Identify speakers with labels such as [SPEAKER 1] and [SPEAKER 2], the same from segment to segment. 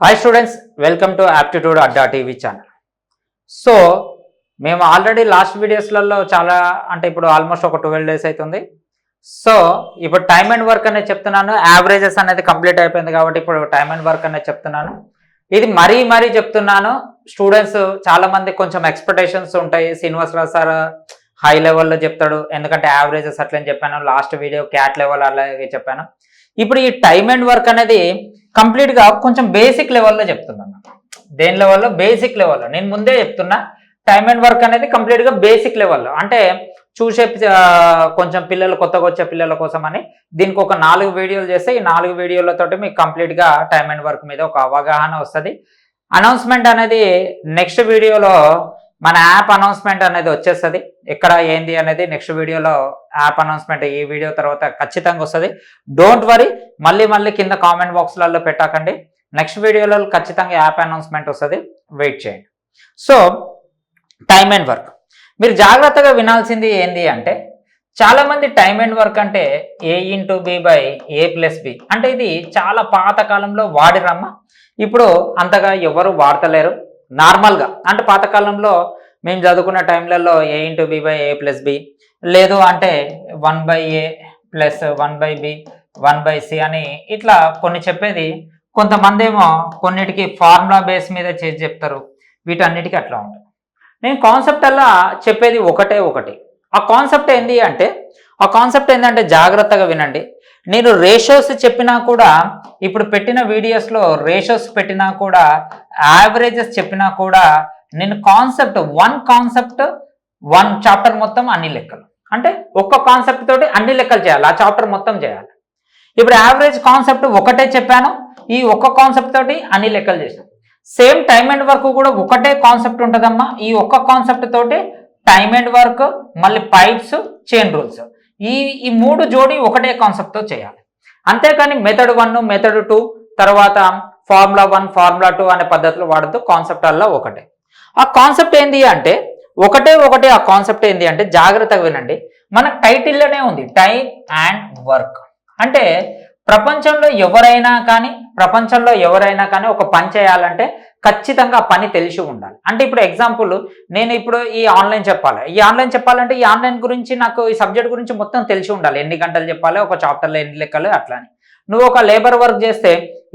[SPEAKER 1] Hi students welcome to aptitude Adda TV channel so మేము already last వీడియోస్లలో చాలా అంటే ఇప్పుడు ఆల్మోస్ట్ ఒక ట్వెల్వ్ డేస్ అవుతుంది సో ఇప్పుడు టైమ్ అండ్ వర్క్ అనేది చెప్తున్నాను. యావరేజెస్ అనేది కంప్లీట్ అయిపోయింది కాబట్టి ఇప్పుడు టైమ్ అండ్ వర్క్ అనేది చెప్తున్నాను. ఇది మరీ మరీ చెప్తున్నాను. స్టూడెంట్స్ చాలా మంది కొంచెం ఎక్స్పెక్టేషన్స్ ఉంటాయి. శ్రీనివాసరావు సార్ హై లెవెల్లో చెప్తాడు. ఎందుకంటే యావరేజెస్ అట్లని చెప్పాను. లాస్ట్ వీడియో క్యాట్ లెవెల్ అలాగే చెప్పాను. ఇప్పుడు ఈ టైమ్ అండ్ వర్క్ అనేది కంప్లీట్గా కొంచెం బేసిక్ లెవెల్లో చెప్తున్నాను. దేని లెవెల్లో? బేసిక్ లెవెల్లో. నేను ముందే చెప్తున్నా టైమ్ అండ్ వర్క్ అనేది కంప్లీట్గా బేసిక్ లెవెల్లో. అంటే చూసే కొంచెం పిల్లలు కొత్తగా వచ్చే పిల్లల కోసం అని దీనికి ఒక నాలుగు వీడియోలు చేస్తే ఈ నాలుగు వీడియోలతోటి మీకు కంప్లీట్గా టైమ్ అండ్ వర్క్ మీద ఒక అవగాహన వస్తుంది. అనౌన్స్మెంట్ అనేది నెక్స్ట్ వీడియోలో మన యాప్ అనౌన్స్మెంట్ అనేది వచ్చేస్తుంది. ఎక్కడ ఏంది అనేది నెక్స్ట్ వీడియోలో యాప్ అనౌన్స్మెంట్ ఈ వీడియో తర్వాత ఖచ్చితంగా వస్తుంది. డోంట్ వరీ మళ్ళీ మళ్ళీ కింద కామెంట్ బాక్స్లలో పెట్టకండి. నెక్స్ట్ వీడియోలో ఖచ్చితంగా యాప్ అనౌన్స్మెంట్ వస్తుంది. వెయిట్ చేయండి. సో టైమ్ అండ్ వర్క్ మీరు జాగ్రత్తగా వినాల్సింది ఏంది అంటే చాలామంది టైం టైమ్ అండ్ వర్క్ అంటే A into B by A plus B అంటే ఇది చాలా పాతకాలంలో వాడిరమ్మ. ఇప్పుడు అంతగా ఎవరు వాడతలేరు. నార్మల్గా అంటే పాతకాలంలో మేము చదువుకున్న టైంలలో A into B by A plus B లేదు అంటే one by A plus one by B one by C అని ఇట్లా కొన్ని చెప్పేది. కొంతమంది ఏమో కొన్నిటికి ఫార్ములా బేస్ మీద చేసి చెప్తారు. వీటన్నిటికీ అట్లా ఉంటుంది నేను కాన్సెప్ట్ అలా చెప్పేది ఒకటే ఒకటి. ఆ కాన్సెప్ట్ ఏంటి అంటే ఆ కాన్సెప్ట్ ఏంటంటే జాగ్రత్తగా వినండి. నేను రేషియోస్ చెప్పినా కూడా ఇప్పుడు పెట్టిన వీడియోస్లో రేషియోస్ పెట్టినా కూడా యావరేజెస్ చెప్పినా కూడా నేను concept one concept one chapter మొత్తం అన్ని లెక్కలు. అంటే ఒక్క కాన్సెప్ట్ తోటి అన్ని లెక్కలు చేయాలి. ఆ చాప్టర్ మొత్తం చేయాలి. ఇప్పుడు యావరేజ్ కాన్సెప్ట్ ఒకటే చెప్పాను. ఈ ఒక్క కాన్సెప్ట్ తోటి అన్ని లెక్కలు చేశాను సేమ్ టైమ్ అండ్ వర్క్ కూడా ఒకటే కాన్సెప్ట్ ఉంటుందమ్మా. ఈ ఒక్క కాన్సెప్ట్ తోటి టైమ్ అండ్ వర్క్ మళ్ళీ పైప్స్ చైన్ రూల్స్ ఈ ఈ మూడు జోడి ఒకటే కాన్సెప్ట్తో చేయాలి. అంతేకాని మెథడ్ వన్ మెథడ్ టూ తర్వాత ఫార్ములా వన్ ఫార్ములా టూ అనే పద్ధతులు వాడుతూ కాన్సెప్ట్ అలా ఒకటే. ఆ కాన్సెప్ట్ ఏంది అంటే ఒకటే ఒకటే ఆ కాన్సెప్ట్ ఏంది అంటే జాగ్రత్తగా వినండి. మన టైటిల్లోనే ఉంది టైం అండ్ వర్క్ అంటే ప్రపంచంలో ఎవరైనా కానీ ప్రపంచంలో ఎవరైనా కానీ ఒక పని చేయాలంటే ఖచ్చితంగా పని తెలిసి ఉండాలి. అంటే ఇప్పుడు ఎగ్జాంపుల్ నేను ఇప్పుడు ఈ ఆన్లైన్ చెప్పాలి. ఈ ఆన్లైన్ చెప్పాలంటే ఈ ఆన్లైన్ గురించి నాకు ఈ సబ్జెక్ట్ గురించి మొత్తం తెలిసి ఉండాలి. ఎన్ని గంటలు చెప్పాలి ఒక చాప్టర్లో ఎన్ని లెక్కలు అట్లా అని నువ్వు ఒక లేబర్ వర్క్ చేస్తే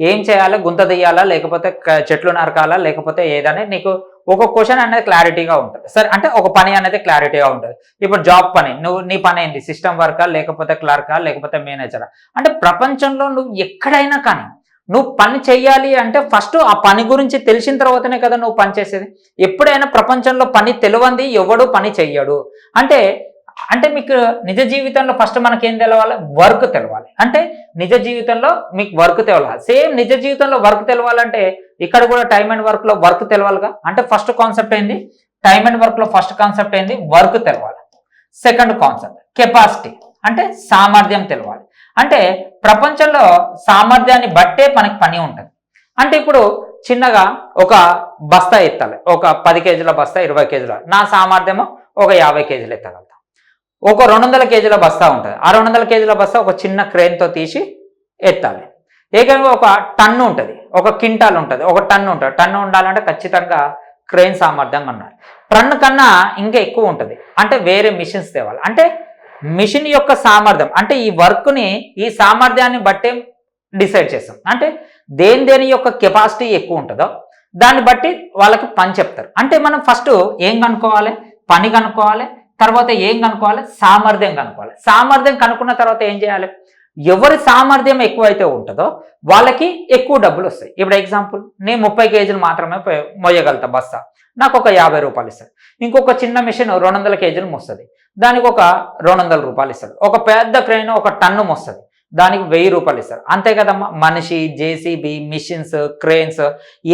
[SPEAKER 1] ఏం చేయాలి? గుంత తీయాలా? లేకపోతే చెట్లు నరకాలా? లేకపోతే ఏదని నీకు ఒక క్వశ్చన్ అనేది క్లారిటీగా ఉంటుంది. సరే అంటే ఒక పని అనేది క్లారిటీగా ఉంటుంది. ఇప్పుడు జాబ్ పని నువ్వు నీ పని ఏంది? సిస్టమ్ వర్కా లేకపోతే క్లర్కా లేకపోతే మేనేజరా అంటే ప్రపంచంలో నువ్వు ఎక్కడైనా కానీ నువ్వు పని చెయ్యాలి అంటే ఫస్ట్ ఆ పని గురించి తెలిసిన తర్వాతనే కదా నువ్వు పని చేసేది. ఎప్పుడైనా ప్రపంచంలో పని తెలియంది ఎవడు పని చెయ్యడు. అంటే అంటే మీకు నిజ జీవితంలో ఫస్ట్ మనకేం తెలవాలి? వర్క్ తెలవాలి. అంటే నిజ జీవితంలో మీకు వర్క్ తెలవాలి. సేమ్ నిజ జీవితంలో వర్క్ తెలవాలంటే ఇక్కడ కూడా టైం అండ్ వర్క్లో వర్క్ తెలవాలిగా? అంటే ఫస్ట్ కాన్సెప్ట్ ఏంది? టైం అండ్ వర్క్లో ఫస్ట్ కాన్సెప్ట్ ఏంది? వర్క్ తెలవాలి. సెకండ్ కాన్సెప్ట్ కెపాసిటీ అంటే సామర్థ్యం తెలవాలి. అంటే ప్రపంచంలో సామర్థ్యాన్ని బట్టే మనకి పని ఉంటుంది. అంటే ఇప్పుడు చిన్నగా ఒక బస్తా ఎత్తాలి. ఒక పది కేజీల బస్తా ఇరవై కేజీల. నా సామర్థ్యము ఒక యాభై కేజీలు ఎత్తగలుగుతాం ఒక రెండు వందల కేజీల బస్తా ఉంటుంది. ఆ రెండు వందల కేజీల బస్తా ఒక చిన్న క్రేన్తో తీసి ఎత్తాలి. ఏకంగా ఒక టన్ను ఉంటుంది. ఒక క్వింటాల్ ఉంటుంది. ఒక టన్ను ఉంటుంది. టన్ను ఉండాలంటే ఖచ్చితంగా క్రెయిన్ సామర్థ్యం ఉండాలి టన్ను కన్నా ఇంకా ఎక్కువ ఉంటుంది. అంటే వేరే మిషన్స్ తేవాలి. అంటే మిషన్ యొక్క సామర్థ్యం. అంటే ఈ వర్క్ని ఈ సామర్థ్యాన్ని బట్టే డిసైడ్ చేస్తాం. అంటే దేని దేని యొక్క కెపాసిటీ ఎక్కువ ఉంటుందో దాన్ని బట్టి వాళ్ళకి పని చెప్తారు. అంటే మనం ఫస్ట్ ఏం కనుక్కోవాలి? పని కనుక్కోవాలి. తర్వాత ఏం కనుక్కోవాలి? సామర్థ్యం కనుక్కోవాలి. సామర్థ్యం కనుక్కున్న తర్వాత ఏం చేయాలి? ఎవరి సామర్థ్యం ఎక్కువైతే ఉంటుందో వాళ్ళకి ఎక్కువ డబ్బులు వస్తాయి. ఇప్పుడు ఎగ్జాంపుల్ నేను ముప్పై కేజీలు మాత్రమే మోయగలుగుతా బస్తా నాకు ఒక యాభై రూపాయలు ఇస్తారు ఇంకొక చిన్న మిషన్ రెండు వందల కేజీలు మోస్తుంది. దానికి ఒక రెండు వందల రూపాయలు ఇస్తారు ఒక పెద్ద క్రైన్ ఒక టన్ను మోస్తుంది. దానికి వెయ్యి రూపాయలు ఇస్తారు అంతే కదమ్మా. మనిషి జేసీబీ మిషన్స్ క్రెయిన్స్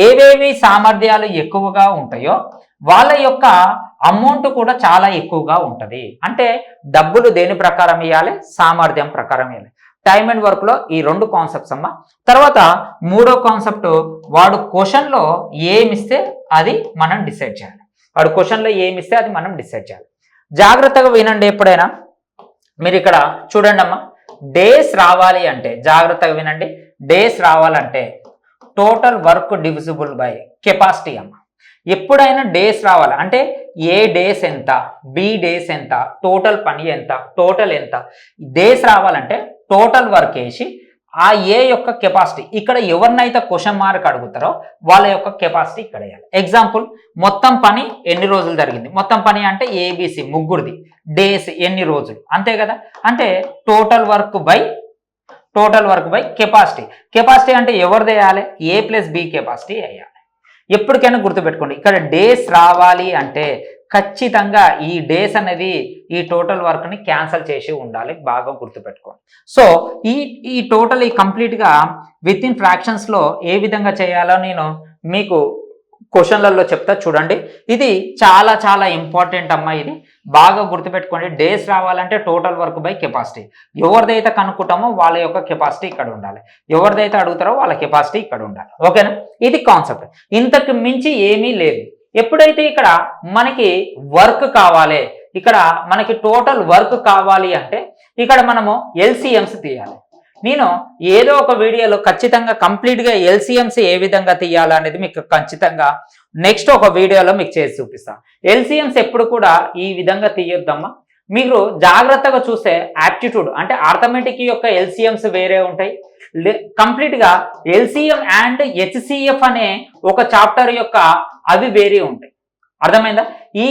[SPEAKER 1] ఏవేవి సామర్థ్యాలు ఎక్కువగా ఉంటాయో వాళ్ళ యొక్క అమౌంట్ కూడా చాలా ఎక్కువగా ఉంటుంది. అంటే డబ్బులు దేని ప్రకారం ఇవ్వాలి సామర్థ్యం ప్రకారం ఇవ్వాలి టైమ్ అండ్ వర్క్లో ఈ రెండు కాన్సెప్ట్స్ అమ్మా. తర్వాత మూడో కాన్సెప్ట్ వాడు క్వశ్చన్లో ఏమిస్తే అది మనం డిసైడ్ చేయాలి. వాడు క్వశ్చన్లో ఏమిస్తే అది మనం డిసైడ్ చేయాలి. జాగ్రత్తగా వినండి ఎప్పుడైనా. మీరు ఇక్కడ చూడండి అమ్మా. డేస్ రావాలి అంటే జాగ్రత్తగా వినండి. డేస్ రావాలంటే total work divisible by capacity అమ్మ. ఎప్పుడైనా డేస్ రావాలి. అంటే ఏ డేస్ ఎంత బి డేస్ ఎంత టోటల్ పని ఎంత టోటల్ ఎంత. డేస్ రావాలంటే టోటల్ వర్క్ వేసి ఆ ఏ యొక్క కెపాసిటీ ఇక్కడ ఎవరినైతే క్వశ్చన్ మార్క్ అడుగుతారో వాళ్ళ యొక్క కెపాసిటీ ఇక్కడ వేయాలి. ఎగ్జాంపుల్ మొత్తం పని ఎన్ని రోజులు జరిగింది? మొత్తం పని అంటే ఏబిసి ముగ్గురిది. డేస్ ఎన్ని రోజులు? అంతే కదా? అంటే total work by total work by capacity. Capacity అంటే ఎవరిది వేయాలి? ఏ ప్లస్ బి కెపాసిటీ వేయాలి. ఎప్పటికైనా గుర్తుపెట్టుకోండి. ఇక్కడ డేస్ రావాలి అంటే ఖచ్చితంగా ఈ డేస్ అనేది ఈ టోటల్ వర్క్ని క్యాన్సిల్ చేసి ఉండాలి. బాగా గుర్తుపెట్టుకోండి. సో ఈ ఈ టోటల్ ఈ కంప్లీట్గా విత్ ఇన్ ఫ్రాక్షన్స్లో ఏ విధంగా చేయాలో నేను మీకు క్వశ్చన్లలో చెప్తా చూడండి. ఇది చాలా చాలా ఇంపార్టెంట్ అమ్మా ఇది. బాగా గుర్తుపెట్టుకోండి. డేస్ రావాలంటే టోటల్ వర్క్ బై కెపాసిటీ. ఎవరిదైతే కనుక్కుంటామో వాళ్ళ యొక్క కెపాసిటీ ఇక్కడ ఉండాలి. ఎవరిదైతే అడుగుతారో వాళ్ళ కెపాసిటీ ఇక్కడ ఉండాలి. ఓకేనా? ఇది కాన్సెప్ట్. ఇంతకు మించి ఏమీ లేదు. ఎప్పుడైతే ఇక్కడ మనకి వర్క్ కావాలి ఇక్కడ మనకి టోటల్ వర్క్ కావాలి అంటే ఇక్కడ మనము ఎల్సిఎమ్స్ తీయాలి. నేను ఏదో ఒక వీడియోలో ఖచ్చితంగా కంప్లీట్గా ఎల్సిఎంసి ఏ విధంగా తీయాలనేది మీకు ఖచ్చితంగా నెక్స్ట్ ఒక వీడియోలో మీకు చేసి చూపిస్తాను ఎల్సిఎంస్ ఎప్పుడు కూడా ఈ విధంగా తీయొద్దమ్మా. మీరు జాగ్రత్తగా చూస్తే యాప్టిట్యూడ్ అంటే ఆర్థమెటిక్ యొక్క ఎల్సిఎంస్ వేరే ఉంటాయి. కంప్లీట్గా ఎల్సిఎం అండ్ హెచ్సిఎఫ్ అనే ఒక చాప్టర్ యొక్క అవి వేరే ఉంటాయి. అర్థమైందా? ఈ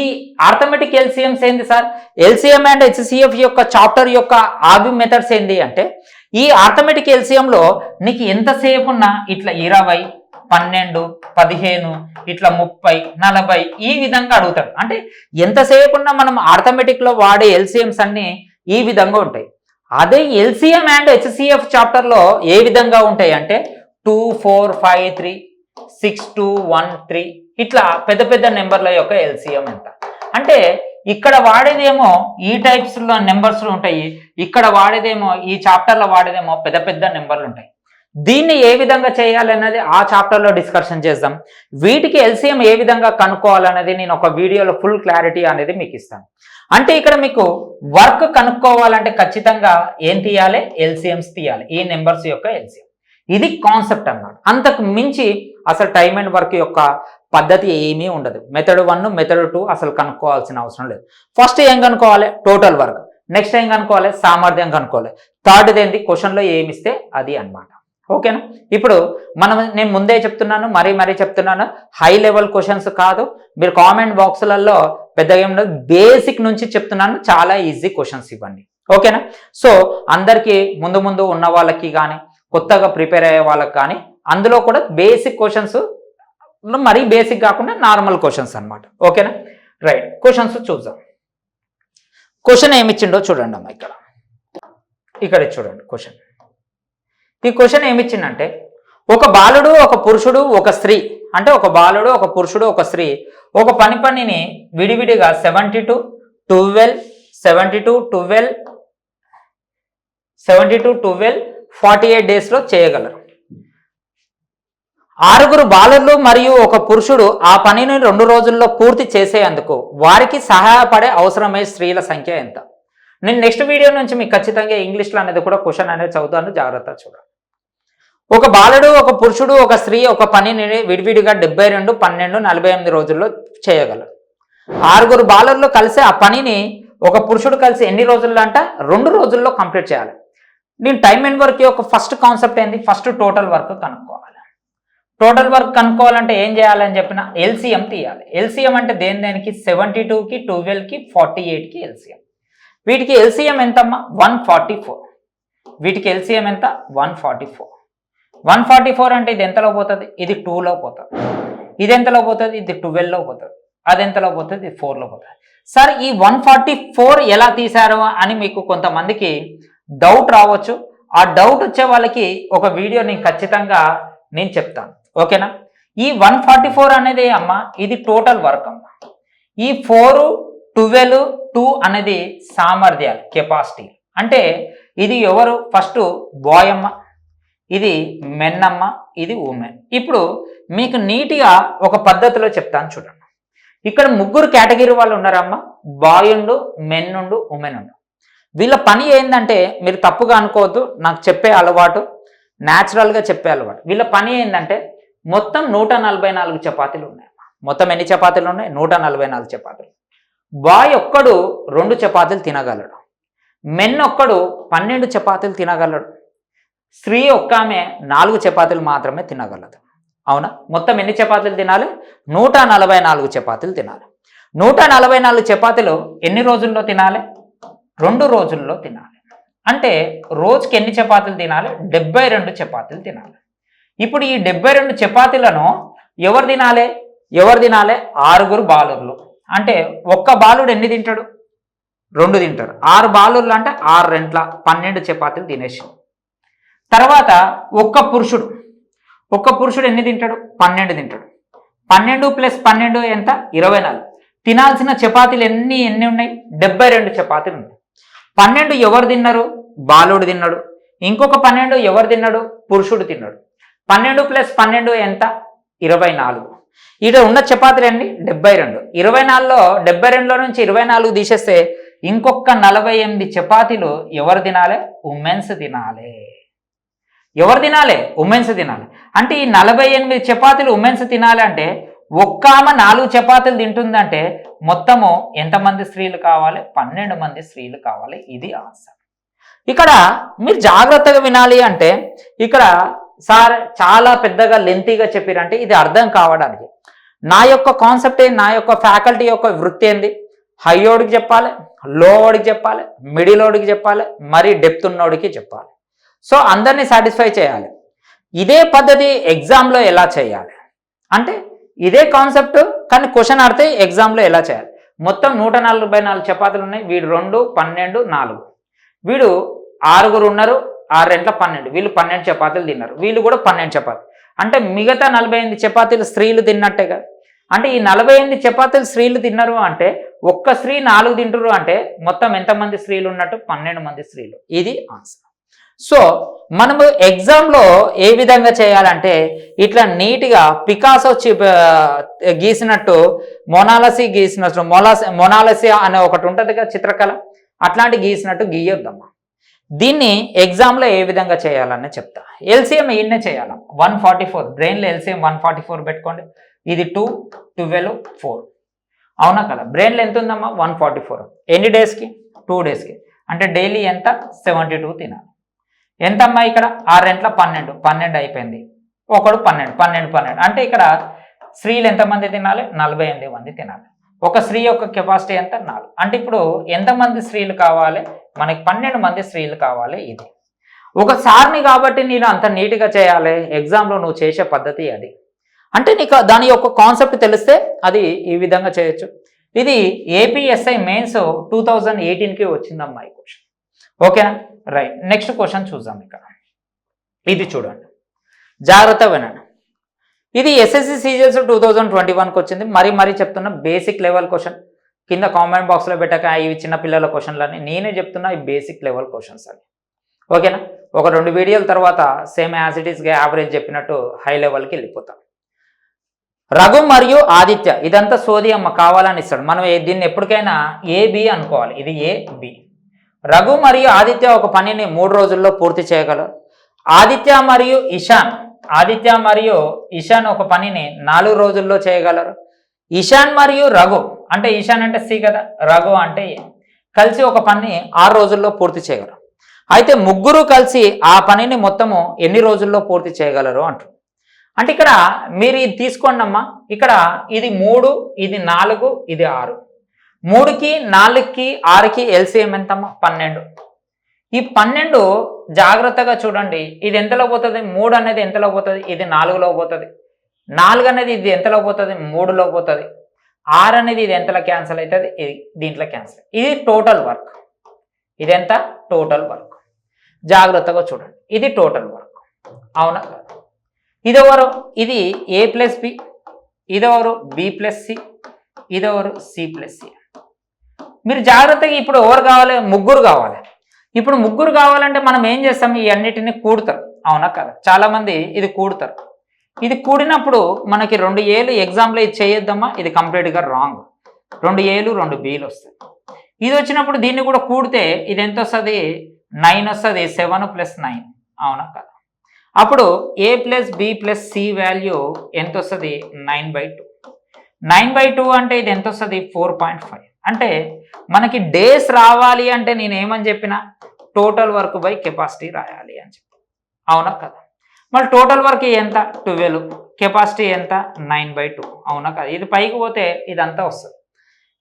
[SPEAKER 1] ఆర్థమెటిక్ ఎల్సిఎంస్ ఏంది సార్? ఎల్సిఎం అండ్ హెచ్సిఎఫ్ యొక్క చాప్టర్ యొక్క ఆవి మెథడ్స్ ఏంది అంటే ఈ ఆర్థమెటిక్ ఎల్సిఎంలో నీకు ఎంతసేపు ఉన్నా ఇట్లా ఇరవై పన్నెండు పదిహేను ఇట్లా ముప్పై నలభై ఈ విధంగా అడుగుతాడు. అంటే ఎంతసేపు ఉన్నా మనం ఆర్థమెటిక్లో వాడే ఎల్సిఎంస్ అన్ని ఈ విధంగా ఉంటాయి. అదే ఎల్సిఎం అండ్ హెచ్సిఎఫ్ చాప్టర్లో ఏ విధంగా ఉంటాయి అంటే two four five three six two one three ఇట్లా పెద్ద పెద్ద నెంబర్ల యొక్క ఎల్సిఎం ఎంత అంటే ఇక్కడ వాడేదేమో ఈ టైప్స్లో నెంబర్స్ ఉంటాయి. ఇక్కడ వాడేదేమో ఈ చాప్టర్లో వాడేదేమో పెద్ద పెద్ద నెంబర్లు ఉంటాయి దీన్ని ఏ విధంగా చేయాలన్నది ఆ చాప్టర్లో డిస్కషన్ చేద్దాం. వీటికి ఎల్సిఎం ఏ విధంగా కనుక్కోవాలనేది నేను ఒక వీడియోలో ఫుల్ క్లారిటీ అనేది మీకు ఇస్తాను. అంటే ఇక్కడ మీకు వర్క్ కనుక్కోవాలంటే ఖచ్చితంగా ఏం తీయాలి? ఎల్సిఎంస్ తీయాలి. ఈ నెంబర్స్ యొక్క ఎల్సిఎం. ఇది కాన్సెప్ట్ అన్నమాట. అంతకు మించి అసలు టైమ్ అండ్ వర్క్ యొక్క పద్ధతి ఏమీ ఉండదు. మెథడ్ వన్ మెథడ్ టూ అసలు కనుక్కోవాల్సిన అవసరం లేదు. ఫస్ట్ ఏం కనుక్కోవాలి? టోటల్ వర్క్ నెక్స్ట్ ఏం కనుక్కోవాలి? సామర్థ్యం కనుక్కోవాలి. థర్డ్ ఏంటి క్వశ్చన్లో ఏమిస్తే అది అన్నమాట. ఓకేనా ఇప్పుడు మనం నేను ముందే చెప్తున్నాను మరీ మరీ చెప్తున్నాను. హై లెవెల్ క్వశ్చన్స్ కాదు. మీరు కామెంట్ బాక్సులలో పెద్దగా ఏమి ఉండదు. బేసిక్ నుంచి చెప్తున్నాను. చాలా ఈజీ క్వశ్చన్స్ ఇవ్వండి. ఓకేనా సో అందరికీ ముందు ముందు ఉన్న వాళ్ళకి కానీ కొత్తగా ప్రిపేర్ అయ్యే వాళ్ళకి కానీ అందులో కూడా బేసిక్ క్వశ్చన్స్ మరీ బేసిక్ కాకుండా నార్మల్ క్వశ్చన్స్ అనమాట ఓకేనా? రైట్ క్వశ్చన్స్ చూద్దాం. క్వశ్చన్ ఏమిచ్చిండో చూడండి అమ్మా ఇక్కడ. ఇక్కడ చూడండి క్వశ్చన్ ఈ క్వశ్చన్ ఏమిచ్చిందంటే ఒక బాలుడు ఒక పురుషుడు ఒక స్త్రీ అంటే ఒక బాలుడు ఒక పురుషుడు ఒక స్త్రీ ఒక పని పనిని విడివిడిగా seventy two twelve seventy two twelve seventy two twelve forty eight డేస్లో చేయగలరు. ఆరుగురు బాలర్లు మరియు ఒక పురుషుడు ఆ పనిని రెండు రోజుల్లో పూర్తి చేసేందుకు వారికి సహాయపడే అవసరమయ్యే స్త్రీల సంఖ్య ఎంత? నేను నెక్స్ట్ వీడియో నుంచి మీకు ఖచ్చితంగా ఇంగ్లీష్లో అనేది కూడా క్వశ్చన్ అనేది చదువుతాను జాగ్రత్త చూడండి. ఒక బాలుడు ఒక పురుషుడు ఒక స్త్రీ ఒక పనిని విడివిడిగా డెబ్బై రెండు పన్నెండు నలభై ఎనిమిది రోజుల్లో చేయగలరు. ఆరుగురు బాలర్లు కలిసి ఆ పనిని ఒక పురుషుడు కలిసి ఎన్ని రోజుల్లో అంట? రెండు రోజుల్లో కంప్లీట్ చేయాలి. నేను టైం అండ్ వర్క్ యొక్క ఫస్ట్ కాన్సెప్ట్ ఏంది? ఫస్ట్ టోటల్ వర్క్ కనుక్కోవాలి. టోటల్ వర్క్ కనుక్కోవాలంటే ఏం చేయాలని చెప్పిన ఎల్సిఎం తీయాలి. ఎల్సిఎం అంటే దేని దేనికి? సెవెంటీ టూకి ట్వెల్వ్కి ఫార్టీ ఎయిట్కి ఎల్సిఎం. వీటికి ఎల్సిఎం ఎంతమ్మా? One forty four. వీటికి ఎల్సిఎం ఎంత? One forty four. One forty four అంటే ఇది ఎంతలో పోతుంది? ఇది టూలో పోతుంది. ఇది ఎంతలో పోతుంది? ఇది ట్వెల్వ్లో పోతుంది. అది ఎంతలో పోతుంది? ఇది ఫోర్లో పోతుంది. సార్ ఈ వన్ ఫార్టీ ఫోర్ ఎలా తీశారు అని మీకు కొంతమందికి డౌట్ రావచ్చు. ఆ డౌట్ వచ్చే వాళ్ళకి ఒక వీడియో నేను ఖచ్చితంగా నేను చెప్తాను. ఓకేనా? ఈ వన్ ఫార్టీ ఫోర్ అనేది అమ్మ ఇది టోటల్ వర్క్ అమ్మ. ఈ ఫోరు ట్వెల్వ్ టూ అనేది సామర్థ్యాలు కెపాసిటీ అంటే ఇది ఎవరు? ఫస్ట్ బాయ్ అమ్మ ఇది మెన్ అమ్మ ఇది ఉమెన్ ఇప్పుడు మీకు నీట్గా ఒక పద్ధతిలో చెప్తాను చూడండి. ఇక్కడ ముగ్గురు కేటగిరీ వాళ్ళు ఉన్నారమ్మా బాయ్ ఉండు మెన్ ఉండు ఉమెన్ ఉండు. వీళ్ళ పని ఏంటంటే మీరు తప్పుగా అనుకోవద్దు నాకు చెప్పే అలవాటు న్యాచురల్గా చెప్పే అలవాటు. వీళ్ళ పని ఏంటంటే మొత్తం నూట నలభై నాలుగు చపాతీలు ఉన్నాయి మొత్తం ఎన్ని చపాతీలు ఉన్నాయి? నూట నలభై నాలుగు చపాతీలు. బాయ్ ఒక్కడు రెండు చపాతీలు తినగలడు. మెన్ ఒక్కడు పన్నెండు చపాతీలు తినగలడు. స్త్రీ ఒక్క ఆమె నాలుగు చపాతీలు మాత్రమే తినగలదు. అవునా? మొత్తం ఎన్ని చపాతీలు తినాలి? నూట నలభై నాలుగు చపాతీలు తినాలి. నూట నలభై నాలుగు చపాతీలు ఎన్ని రోజుల్లో తినాలి? రెండు రోజుల్లో తినాలి. అంటే రోజుకి ఎన్ని చపాతీలు తినాలి? డెబ్బై రెండు చపాతీలు తినాలి. ఇప్పుడు ఈ డెబ్బై రెండు చపాతీలను ఎవరు తినాలే? ఎవరు తినాలే? ఆరుగురు బాలుర్లు. అంటే ఒక్క బాలుడు ఎన్ని తింటాడు? రెండు తింటారు. ఆరు బాలుర్లు అంటే ఆరు రెంట్ల పన్నెండు చపాతీలు తినేసి. తర్వాత ఒక్క పురుషుడు. ఒక్క పురుషుడు ఎన్ని తింటాడు? పన్నెండు తింటాడు. పన్నెండు ప్లస్ పన్నెండు ఎంత? ఇరవై నాలుగు. తినాల్సిన చపాతీలు ఎన్ని ఎన్ని ఉన్నాయి? డెబ్బై రెండు చపాతీలు ఉన్నాయి. పన్నెండు ఎవరు తిన్నారు? బాలుడు తిన్నాడు. ఇంకొక పన్నెండు ఎవరు తిన్నాడు? పురుషుడు తిన్నాడు. పన్నెండు ప్లస్ పన్నెండు ఎంత? ఇరవై నాలుగు. ఇక్కడ ఉన్న చపాతీలు అండి డెబ్బై రెండు. ఇరవై నాలుగులో డెబ్బై రెండులో నుంచి ఇరవై నాలుగు తీసేస్తే ఇంకొక నలభై ఎనిమిది చపాతీలు ఎవరు తినాలి? ఉమెన్స్ తినాలి. ఎవరు తినాలి? ఉమెన్స్ తినాలి. అంటే ఈ నలభై ఎనిమిది చపాతీలు ఉమెన్స్ తినాలి అంటే ఒక్క ఆమె నాలుగు చపాతీలు తింటుందంటే మొత్తము ఎంతమంది స్త్రీలు కావాలి? పన్నెండు మంది స్త్రీలు కావాలి. ఇది ఆన్సర్. ఇక్కడ మీరు జాగ్రత్తగా వినాలి అంటే ఇక్కడ సార్ చాలా పెద్దగా లెంతీగా చెప్పారంటే ఇది అర్థం కావడానికి. నా యొక్క కాన్సెప్ట్ ఏంది? నా యొక్క ఫ్యాకల్టీ యొక్క వృత్తి ఏంది? హైయోడికి చెప్పాలి లోవడికి చెప్పాలి మిడిలోడికి చెప్పాలి మరీ డెప్త్ ఉన్నోడికి చెప్పాలి. సో అందరినీ సాటిస్ఫై చేయాలి. ఇదే పద్ధతి ఎగ్జామ్లో ఎలా చేయాలి? అంటే ఇదే కాన్సెప్ట్ కానీ క్వశ్చన్ ఆడితే ఎగ్జామ్లో ఎలా చేయాలి? మొత్తం నూట నలభై నాలుగు చపాతీలు ఉన్నాయి. వీడు రెండు పన్నెండు నాలుగు. వీడు ఆరుగురు ఉన్నారు. ఆరు రెంట్ల పన్నెండు. వీళ్ళు పన్నెండు చపాతీలు తిన్నారు. వీళ్ళు కూడా పన్నెండు చపాతీ అంటే మిగతా నలభై ఎనిమిది చపాతీలు స్త్రీలు తిన్నట్టే కదా. అంటే ఈ నలభై ఎనిమిది చపాతీలు స్త్రీలు తిన్నారు అంటే ఒక్క స్త్రీ నాలుగు తింటురు అంటే మొత్తం ఎంతమంది స్త్రీలు ఉన్నట్టు? పన్నెండు మంది స్త్రీలు. ఇది ఆన్సర్. సో మనము ఎగ్జామ్లో ఏ విధంగా చేయాలంటే ఇట్లా నీట్గా పికాసో గీసినట్టు మొనాలసీ గీసినట్టు మొలాసి మొనాలసీ అనే ఒకటి ఉంటుంది కదా చిత్రకళ? అట్లాంటి గీసినట్టు గీయొద్దమ్మా. దీన్ని ఎగ్జామ్లో ఏ విధంగా చేయాలని చెప్తా. ఎల్సిఎం ఈయన్నే చేయాలి? వన్ ఫార్టీ ఫోర్ బ్రెయిన్లో ఎల్సిఎం వన్ ఫార్టీ ఫోర్ పెట్టుకోండి. ఇది టూ ట్వెల్వ్ ఫోర్ అవునా కదా? బ్రెయిన్లో ఎంత ఉందమ్మా వన్ ఫార్టీ ఫోర్ ఎన్ని డేస్కి టూ డేస్కి అంటే డైలీ ఎంత? సెవెంటీ టూ తినాలి. ఎంతమ్మా ఇక్కడ? ఆరెంట్ల పన్నెండు. పన్నెండు అయిపోయింది. ఒకడు పన్నెండు. పన్నెండు పన్నెండు. అంటే ఇక్కడ స్త్రీలు ఎంతమంది తినాలి? నలభై ఎనిమిది మంది తినాలి. ఒక స్త్రీ యొక్క కెపాసిటీ ఎంత? నాలుగు. అంటే ఇప్పుడు ఎంతమంది స్త్రీలు కావాలి? మనకి పన్నెండు మంది స్త్రీలు కావాలి ఇది. ఒక సార్ని కాబట్టి నేను అంత నీట్గా చేయాలి. ఎగ్జామ్లో నువ్వు చేసే పద్ధతి అది. అంటే నీకు దాని యొక్క కాన్సెప్ట్ తెలిస్తే అది ఈ విధంగా చేయొచ్చు. ఇది ఏపీఎస్ఐ మెయిన్స్ టూ థౌజండ్ ఎయిటీన్కి వచ్చిందమ్మా ఈ క్వశ్చన్ ఓకేనా రైట్ నెక్స్ట్ క్వశ్చన్ చూద్దాం ఇక్కడ ఇది చూడండి. జాగ్రత్త వినండి. ఇది SSC seasons two thousand twenty వన్కి వచ్చింది. మరీ మరీ చెప్తున్నా బేసిక్ లెవెల్ క్వశ్చన్ కింద కామెంట్ బాక్స్లో పెట్టాక ఇవి చిన్న పిల్లల క్వశ్చన్లని నేనే చెప్తున్నా ఈ బేసిక్ లెవెల్ క్వశ్చన్స్ అని ఓకేనా? ఒక రెండు వీడియోల తర్వాత సేమ్ యాజ్ ఇట్ ఈస్గా యావరేజ్ చెప్పినట్టు హై లెవెల్కి వెళ్ళిపోతాం. రఘు మరియు ఆదిత్య ఇదంతా సోది అమ్మ కావాలని ఇస్తాడు. మనం దీన్ని ఎప్పటికైనా ఏబి అనుకోవాలి. ఇది ఏ బి రఘు మరియు ఆదిత్య ఒక పనిని మూడు రోజుల్లో పూర్తి చేయగలరు. ఆదిత్య మరియు ఇషాన్ ఆదిత్య మరియు ఇషాన్ ఒక పనిని నాలుగు రోజుల్లో చేయగలరు. ఇషాన్ మరియు రఘు అంటే ఇషాన్ అంటే సి కదా రఘు అంటే ఏ. కలిసి ఒక పని ఆరు రోజుల్లో పూర్తి చేయగలరు. అయితే ముగ్గురు కలిసి ఆ పనిని మొత్తము ఎన్ని రోజుల్లో పూర్తి చేయగలరు అంటారు. అంటే ఇక్కడ మీరు ఇది తీసుకోండి అమ్మా. ఇక్కడ ఇది మూడు ఇది నాలుగు ఇది ఆరు. మూడుకి నాలుగుకి ఆరుకి ఎల్సిఎం ఎంతమ్మా? పన్నెండు. ఈ పన్నెండు జాగ్రత్తగా చూడండి. ఇది ఎంతలో పోతుంది? మూడు అనేది ఎంతలో పోతుంది? ఇది నాలుగులో పోతుంది. నాలుగు అనేది ఇది ఎంతలో పోతుంది? మూడులో పోతుంది. ఆరు అనేది ఇది ఎంతలో క్యాన్సిల్ అవుతుంది ఇది దీంట్లో క్యాన్సిల్. ఇది టోటల్ వర్క్. ఇది ఎంత? Total work. జాగ్రత్తగా చూడండి. ఇది టోటల్ వర్క్. అవునా? ఇదెవరు? ఇది ఏ ప్లస్ బి ఇదెవరు? బి ప్లస్ సి ఇదెవరు? సి ప్లస్ సి మీరు జాగ్రత్తగా ఇప్పుడు ఎవరు కావాలి? ముగ్గురు కావాలి. ఇప్పుడు ముగ్గురు కావాలంటే మనం ఏం చేస్తాం? ఈ అన్నిటిని కూడతారు. అవునా కదా? చాలామంది ఇది కూడతారు. ఇది కూడినప్పుడు మనకి రెండు ఏలు ఎగ్జామ్లో ఇది చేయొద్దమ్మా ఇది కంప్లీట్గా రాంగ్. రెండు ఏలు రెండు బీలు వస్తాయి. ఇది వచ్చినప్పుడు దీన్ని కూడా కూడితే ఇది ఎంత వస్తుంది? నైన్ వస్తుంది సెవెన్ ప్లస్ నైన్. అవునా కదా? అప్పుడు A plus B plus C value ఎంత వస్తుంది? Nine by two. Nine by two అంటే ఇది ఎంత వస్తుంది? Four point five. అంటే మనకి డేస్ రావాలి అంటే నేను ఏమని చెప్పిన? టోటల్ వర్క్ బై కెపాసిటీ రాయాలి అని చెప్పి. అవునా కదా? మళ్ళీ టోటల్ వర్క్ ఎంత? ట్వెల్వ్. కెపాసిటీ ఎంత? Nine by two. అవునా కదా? ఇది పైకి పోతే ఇదంతా వస్తుంది.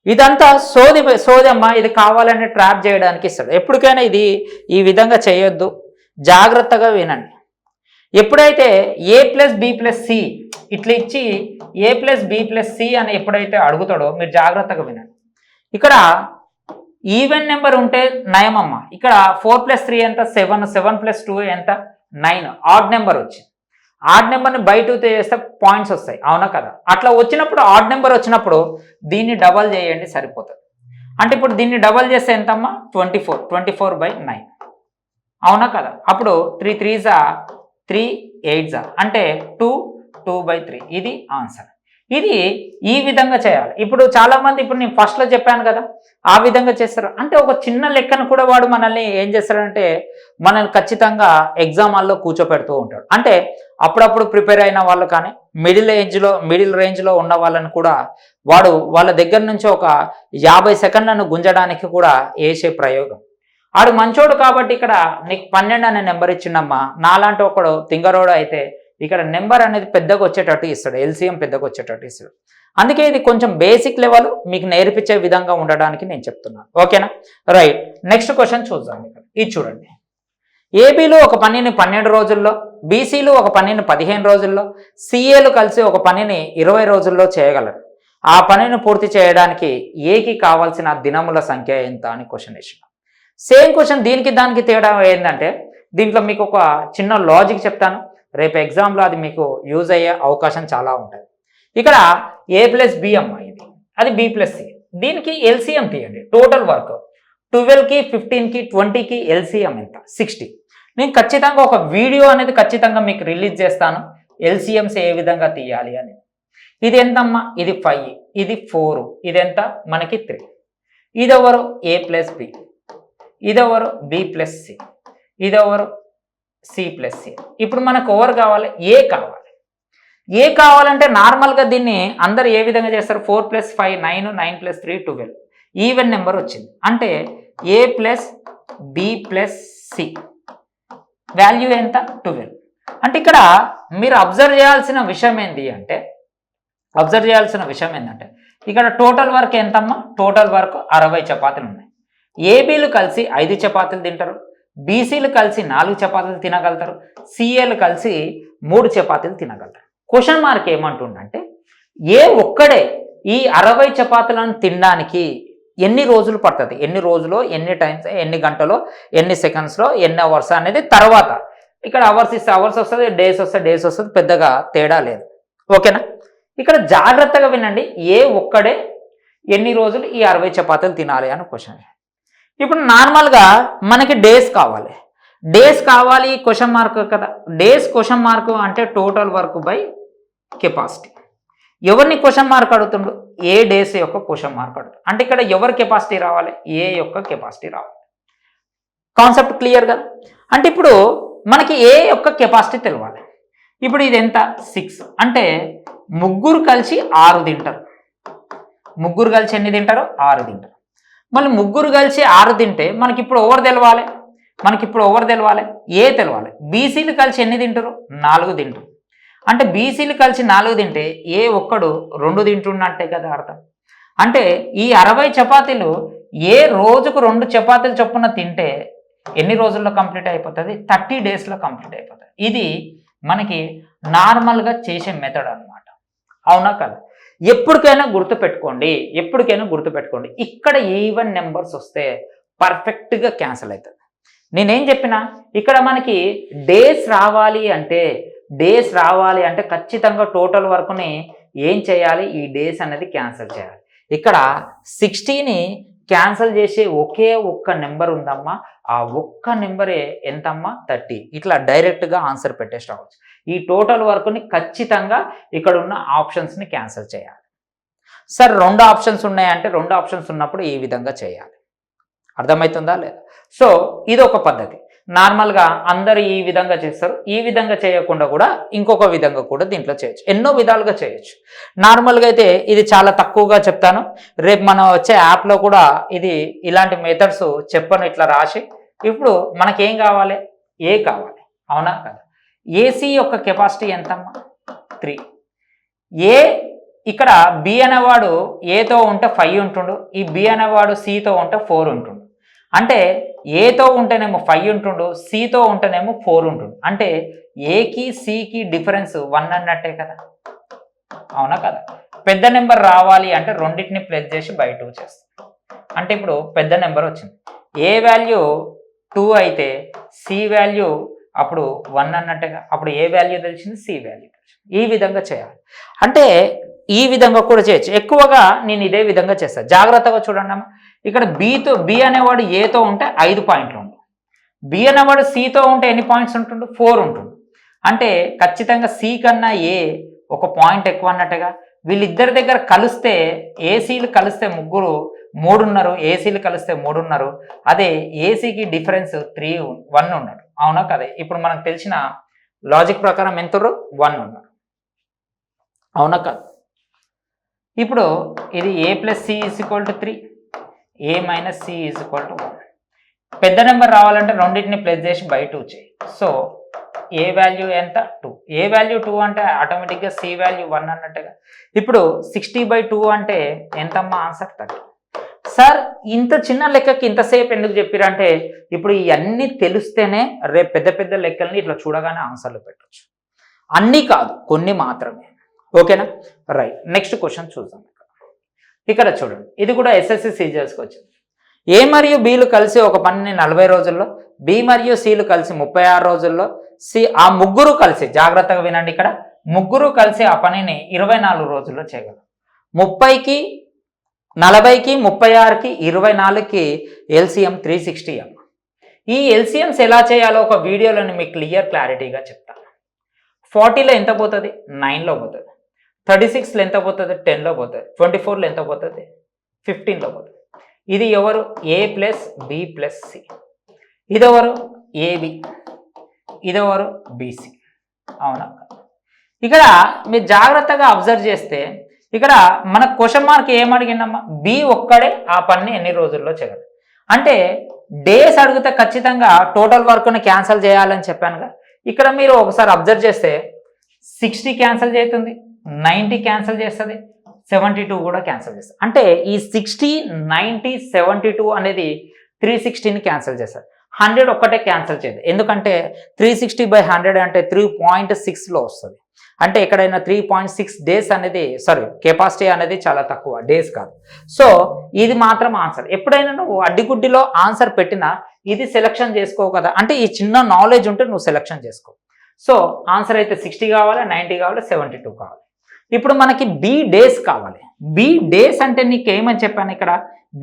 [SPEAKER 1] ఇదంతా సోది సోదమ్మ ఇది కావాలని ట్రాప్ చేయడానికి ఇస్తాడు. ఎప్పటికైనా ఇది ఈ విధంగా చేయొద్దు. జాగ్రత్తగా వినండి. ఎప్పుడైతే A plus B plus C ఇట్లా ఇచ్చి A plus B plus C అని ఎప్పుడైతే అడుగుతాడో మీరు జాగ్రత్తగా వినండి. ఇక్కడ ఈవెన్ నెంబర్ ఉంటే నయమమ్మ. ఇక్కడ ఫోర్ ప్లస్ త్రీ ఎంత? సెవెన్. సెవెన్ ప్లస్ టూ ఎంత? నైన్. ఆడ్ నెంబర్ వచ్చింది. ఆడ్ నెంబర్ని బై టూ చేస్తే పాయింట్స్ వస్తాయి. అవునా కదా? అట్లా వచ్చినప్పుడు ఆడ్ నెంబర్ వచ్చినప్పుడు దీన్ని డబల్ చేయండి సరిపోతుంది. అంటే ఇప్పుడు దీన్ని డబల్ చేస్తే ఎంతమ్మా? Twenty four. Twenty four by nine. అవునా కదా? అప్పుడు త్రీ త్రీజా త్రీ ఎయిట్జా అంటే టూ టూ బై త్రీ. ఇది ఆన్సర్. ఇది ఈ విధంగా చేయాలి. ఇప్పుడు చాలా మంది ఇప్పుడు నేను ఫస్ట్లో చెప్పాను కదా ఆ విధంగా చేస్తారు. అంటే ఒక చిన్న లెక్కను కూడా వాడు మనల్ని ఏం చేస్తాడంటే మనల్ని ఖచ్చితంగా ఎగ్జామ్ హాల్లో కూర్చోపెడుతూ ఉంటాడు. అంటే అప్పుడప్పుడు ప్రిపేర్ అయిన వాళ్ళు కానీ మిడిల్ ఏజ్లో మిడిల్ రేంజ్లో ఉన్న వాళ్ళని కూడా వాడు వాళ్ళ దగ్గర నుంచి ఒక యాభై సెకండ్లను గుంజడానికి కూడా వేసే ప్రయోగం. ఆడు మంచోడు కాబట్టి ఇక్కడ నీకు పన్నెండు అనే నెంబర్ ఇచ్చిండమ్మా. నాలాంటి ఒకడు తింగరోడు అయితే ఇక్కడ నెంబర్ అనేది పెద్దగా వచ్చేటట్టు ఇస్తాడు ఎల్సిఎం పెద్దగా వచ్చేటట్టు ఇస్తాడు. అందుకే ఇది కొంచెం బేసిక్ లెవెల్ మీకు నేర్పించే విధంగా ఉండడానికి నేను చెప్తున్నాను. ఓకేనా? రైట్ నెక్స్ట్ క్వశ్చన్ చూద్దాం ఇక్కడ. ఇది చూడండి. ఏబీలు ఒక పనిని పన్నెండు రోజుల్లో బీసీలు ఒక పనిని పదిహేను రోజుల్లో సిఏలు కలిసి ఒక పనిని ఇరవై రోజుల్లో చేయగలరు. ఆ పనిని పూర్తి చేయడానికి ఏకి కావాల్సిన దినముల సంఖ్య ఎంత అని క్వశ్చన్ ఇచ్చిన సేమ్ క్వశ్చన్ దీనికి దానికి తేడా ఏంటంటే దీంట్లో మీకు ఒక చిన్న లాజిక్ చెప్తాను. రేపు ఎగ్జామ్లో అది మీకు యూజ్ అయ్యే అవకాశం చాలా ఉంటుంది. ఇక్కడ ఏ ప్లస్ బి అమ్మ ఇది. అది బి ప్లస్ సి దీనికి ఎల్సిఎం తీయండి. టోటల్ వర్క్ ట్వెల్వ్కి ఫిఫ్టీన్కి ట్వంటీకి ఎల్సిఎం ఎంత? సిక్స్టీ నేను ఖచ్చితంగా ఒక వీడియో అనేది ఖచ్చితంగా మీకు రిలీజ్ చేస్తాను. ఎల్సిఎంస్ ఏ విధంగా తీయాలి అని. ఇది ఎంతమ్మా? ఇది ఫైవ్ ఇది ఫోర్ ఇది ఎంత? మనకి త్రీ ఇదెవరు? ఏ ప్లస్ బి ఇదెవరు? బి ప్లస్ సి ఇదెవరు? సి ప్లస్ సి ఇప్పుడు మనకు ఓవర్ కావాలి ఏ కావాలి. ఏ కావాలంటే నార్మల్గా దీన్ని అందరు ఏ విధంగా చేస్తారు? Four plus five nine nine plus three twelve even number వచ్చింది. అంటే A plus B plus C value ఎంత? ట్వెల్వ్ అంటే ఇక్కడ మీరు అబ్జర్వ్ చేయాల్సిన విషయం ఏంటి అంటే అబ్జర్వ్ చేయాల్సిన విషయం ఏంటంటే ఇక్కడ టోటల్ వర్క్ ఎంతమ్మా? టోటల్ వర్క్ అరవై చపాతీలు ఉన్నాయి. ఏబీలు కలిసి ఐదు చపాతీలు తింటారు. బీసీలు కలిసి నాలుగు చపాతీలు తినగలుగుతారు సిఏలు కలిసి మూడు చపాతీలు తినగలుగుతారు. క్వశ్చన్ మార్క్ ఏమంటుండంటే ఏ ఒక్కడే ఈ అరవై చపాతీలను తినడానికి ఎన్ని రోజులు పడుతుంది? ఎన్ని రోజులు ఎన్ని టైమ్స్ ఎన్ని గంటలో ఎన్ని సెకండ్స్లో ఎన్ని అవర్స్ అనేది తర్వాత. ఇక్కడ అవర్స్ ఇస్తే అవర్స్ వస్తుంది డేస్ వస్తే డేస్ వస్తుంది పెద్దగా తేడా లేదు. ఓకేనా ఇక్కడ జాగ్రత్తగా వినండి ఏ ఒక్కడే ఎన్ని రోజులు ఈ అరవై చపాతీలు తినాలి అని క్వశ్చన్ ఇప్పుడు నార్మల్గా మనకి డేస్ కావాలి. డేస్ కావాలి క్వశ్చన్ మార్క్ కదా. డేస్ క్వశ్చన్ మార్క్ అంటే టోటల్ వర్క్ బై కెపాసిటీ. ఎవరిని క్వశ్చన్ మార్క్ అడుగుతుండ్రు ఏ డేస్ యొక్క క్వశ్చన్ మార్క్ అడుగుతుంది అంటే ఇక్కడ ఎవరి కెపాసిటీ రావాలి? ఏ యొక్క కెపాసిటీ రావాలి? కాన్సెప్ట్ క్లియర్ కదా? అంటే ఇప్పుడు మనకి ఏ యొక్క కెపాసిటీ తెలవాలి? ఇప్పుడు ఇది ఎంత? సిక్స్. అంటే ముగ్గురు కలిసి ఆరు తింటారు. ముగ్గురు కలిసి ఎన్ని తింటారు? ఆరు తింటారు. మళ్ళీ ముగ్గురు కలిసి ఆరు తింటే మనకి ఇప్పుడు ఎవరు తెలవాలి. మనకి ఇప్పుడు ఎవరు తెలవాలి. ఏ తెలవాలి? బీసీలు కలిసి ఎన్ని తింటారు నాలుగు తింటారు అంటే బీసీలు కలిసి నాలుగు తింటే ఏ ఒక్కడు రెండు తింటున్నట్టే కదా అర్థం. అంటే ఈ అరవై చపాతీలు ఏ రోజుకు రెండు చపాతీలు చొప్పున తింటే ఎన్ని రోజుల్లో కంప్లీట్ అయిపోతుంది? థర్టీ డేస్లో కంప్లీట్ అయిపోతుంది. ఇది మనకి నార్మల్గా చేసే మెథడ్ అనమాట అవునా కదా? ఎప్పటికైనా గుర్తుపెట్టుకోండి ఎప్పటికైనా గుర్తుపెట్టుకోండి. ఇక్కడ ఈవెన్ నెంబర్స్ వస్తే పర్ఫెక్ట్గా క్యాన్సిల్ అవుతుంది నేనేం చెప్పినా? ఇక్కడ మనకి డేస్ రావాలి అంటే డేస్ రావాలి అంటే ఖచ్చితంగా టోటల్ వర్క్ని ఏం చేయాలి? ఈ డేస్ అనేది క్యాన్సిల్ చేయాలి. ఇక్కడ సిక్స్టీని క్యాన్సిల్ చేసే ఒకే ఒక్క నెంబర్ ఉందమ్మా. ఆ ఒక్క నెంబరే ఎంతమ్మా? థర్టీ. ఇట్లా డైరెక్ట్గా ఆన్సర్ పెట్టేసి రావచ్చు. ఈ టోటల్ వర్క్ని ఖచ్చితంగా ఇక్కడ ఉన్న ఆప్షన్స్ని క్యాన్సిల్ చేయాలి. సార్ రెండు ఆప్షన్స్ ఉన్నాయంటే రెండు ఆప్షన్స్ ఉన్నప్పుడు ఈ విధంగా చేయాలి? అర్థమవుతుందా లేదా? సో ఇది ఒక పద్ధతి. నార్మల్గా అందరూ ఈ విధంగా చేస్తారు. ఈ విధంగా చేయకుండా కూడా ఇంకొక విధంగా కూడా దీంట్లో చేయొచ్చు. ఎన్నో విధాలుగా చేయొచ్చు. నార్మల్గా అయితే ఇది చాలా తక్కువగా చెప్తాను. రేపు మనం వచ్చే యాప్లో కూడా ఇది ఇలాంటి మెథడ్స్ చెప్పను ఇట్లా రాసి. ఇప్పుడు మనకేం కావాలి? ఏ కావాలి? అవునా కదా? ఏసీ యొక్క కెపాసిటీ ఎంతమ్మా? త్రీ ఏ ఇక్కడ బి అనేవాడు ఏతో ఉంటే ఫైవ్ ఉంటుండు. ఈ బి అనేవాడు సితో ఉంటే ఫోర్ ఉంటుండు. అంటే ఏతో ఉంటేనేమో ఫైవ్ ఉంటుండు సితో ఉంటేనేమో ఫోర్ ఉంటుండు. అంటే ఏకి సికి డిఫరెన్స్ వన్ అన్నట్టే కదా. అవునా కదా? పెద్ద నెంబర్ రావాలి అంటే రెండింటిని ప్లస్ చేసి బై టూ చేస్తాం. అంటే ఇప్పుడు పెద్ద నెంబర్ వచ్చింది. ఏ వాల్యూ టూ అయితే సి వాల్యూ అప్పుడు వన్ అన్నట్టుగా అప్పుడు ఏ వాల్యూ తెలిసింది? సి వాల్యూ తెలిసింది. ఈ విధంగా చేయాలి. అంటే ఈ విధంగా కూడా చేయొచ్చు. ఎక్కువగా నేను ఇదే విధంగా చేస్తాను జాగ్రత్తగా చూడండి అమ్మ. ఇక్కడ బీతో బి అనేవాడు ఏతో ఉంటే ఐదు పాయింట్లు ఉండు. బి అనేవాడు సితో ఉంటే ఎన్ని పాయింట్స్ ఉంటుండు? ఫోర్ ఉంటుంది అంటే ఖచ్చితంగా సి కన్నా ఏ ఒక పాయింట్ ఎక్కువ అన్నట్టుగా వీళ్ళిద్దరి దగ్గర కలిస్తే ఏసీలు కలిస్తే ముగ్గురు మూడున్నరు ఏసీలు కలిస్తే మూడున్నారు. అదే ఏసీకి డిఫరెన్స్ త్రీ వన్ ఉన్నాడు అవునా కదా? ఇప్పుడు మనకు తెలిసిన లాజిక్ ప్రకారం ఎంతరు వన్ ఉన్నారు అవునా కాదు? ఇప్పుడు ఇది A plus C is equal to three A minus C is equal to one పెద్ద నెంబర్ రావాలంటే రెండింటిని ప్లస్ చేసి బై టూ చేయి. సో ఏ వాల్యూ ఎంత? టూ ఏ వాల్యూ టూ అంటే ఆటోమేటిక్గా సి వాల్యూ వన్ అన్నట్టుగా. ఇప్పుడు సిక్స్టీ బై టూ అంటే ఎంతమ్మా? ఆన్సర్ థర్టీ సార్ ఇంత చిన్న లెక్కకి ఇంతసేపు ఎందుకు చెప్పారంటే ఇప్పుడు ఇవన్నీ తెలిస్తేనే రేపు పెద్ద పెద్ద లెక్కల్ని ఇట్లా చూడగానే ఆన్సర్లు పెట్టచ్చు. అన్నీ కాదు కొన్ని మాత్రమే. ఓకేనా? రైట్ నెక్స్ట్ క్వశ్చన్ చూద్దాం ఇక్కడ చూడండి. ఇది కూడా ఎస్ఎస్సి సీజర్స్కి వచ్చింది. ఏ మరియు బీలు కలిసి ఒక పనిని నలభై రోజుల్లో బి మరియు సిలు కలిసి ముప్పై ఆరు రోజుల్లో సి ఆ ముగ్గురు కలిసి జాగ్రత్తగా వినండి ఇక్కడ ముగ్గురు కలిసి ఆ పనిని ఇరవై నాలుగు రోజుల్లో చేయగలరు. ముప్పైకి నలభైకి ముప్పై ఆరుకి ఇరవై నాలుగుకి ఎల్సిఎం త్రీ సిక్స్టీ ఎం ఈ ఎల్సిఎంస్ ఎలా చేయాలో ఒక వీడియోలో మీకు క్లియర్ క్లారిటీగా చెప్తాను. ఫార్టీలో ఎంత పోతుంది? నైన్లో పోతుంది. థర్టీ సిక్స్లో ఎంత పోతుంది టెన్లో పోతుంది ట్వంటీ ఫోర్లో ఎంత పోతుంది ఫిఫ్టీన్లో పోతుంది. ఇది ఎవరు? A plus B plus C ఇదెవరు? AB ఇదెవరు? బీసీ అవునా? ఇక్కడ మీరు జాగ్రత్తగా అబ్జర్వ్ చేస్తే ఇక్కడ మన క్వశ్చన్ మార్క్ ఏమడిగిందమ్మా బి ఒక్కడే ఆ పని ఎన్ని రోజుల్లో చేయగలరు అంటే డేస్ అడిగితే ఖచ్చితంగా టోటల్ వర్క్ను క్యాన్సిల్ చేయాలని చెప్పాను కదా ఇక్కడ మీరు ఒకసారి అబ్జర్వ్ చేస్తే సిక్స్టీ క్యాన్సిల్ చేస్తుంది. నైంటీ క్యాన్సిల్ చేస్తుంది సెవెంటీ టూ కూడా క్యాన్సిల్ చేస్తుంది. అంటే ఈ సిక్స్టీ నైంటీ సెవెంటీ టూ అనేది త్రీ సిక్స్టీని క్యాన్సిల్ చేస్తారు హండ్రెడ్ ఒక్కటే క్యాన్సిల్ చేయదు. ఎందుకంటే త్రీ సిక్స్టీ బై హండ్రెడ్ అంటే త్రీ పాయింట్ సిక్స్లో వస్తుంది. అంటే ఎక్కడైనా త్రీ పాయింట్ సిక్స్ డేస్ అనేది సారీ కెపాసిటీ అనేది చాలా తక్కువ డేస్ కాదు. సో ఇది మాత్రం ఆన్సర్. ఎప్పుడైనా నువ్వు అడ్డిగుడ్డిలో ఆన్సర్ పెట్టినా ఇది సెలెక్షన్ చేసుకోవు కదా. అంటే ఈ చిన్న నాలెడ్జ్ ఉంటే నువ్వు సెలెక్షన్ చేసుకో. సో ఆన్సర్ అయితే సిక్స్టీ కావాలి నైంటీ కావాలి సెవెంటీ టూ కావాలి. ఇప్పుడు మనకి బి డేస్ కావాలి. బి డేస్ అంటే నీకు ఏమని చెప్పాను ఇక్కడ?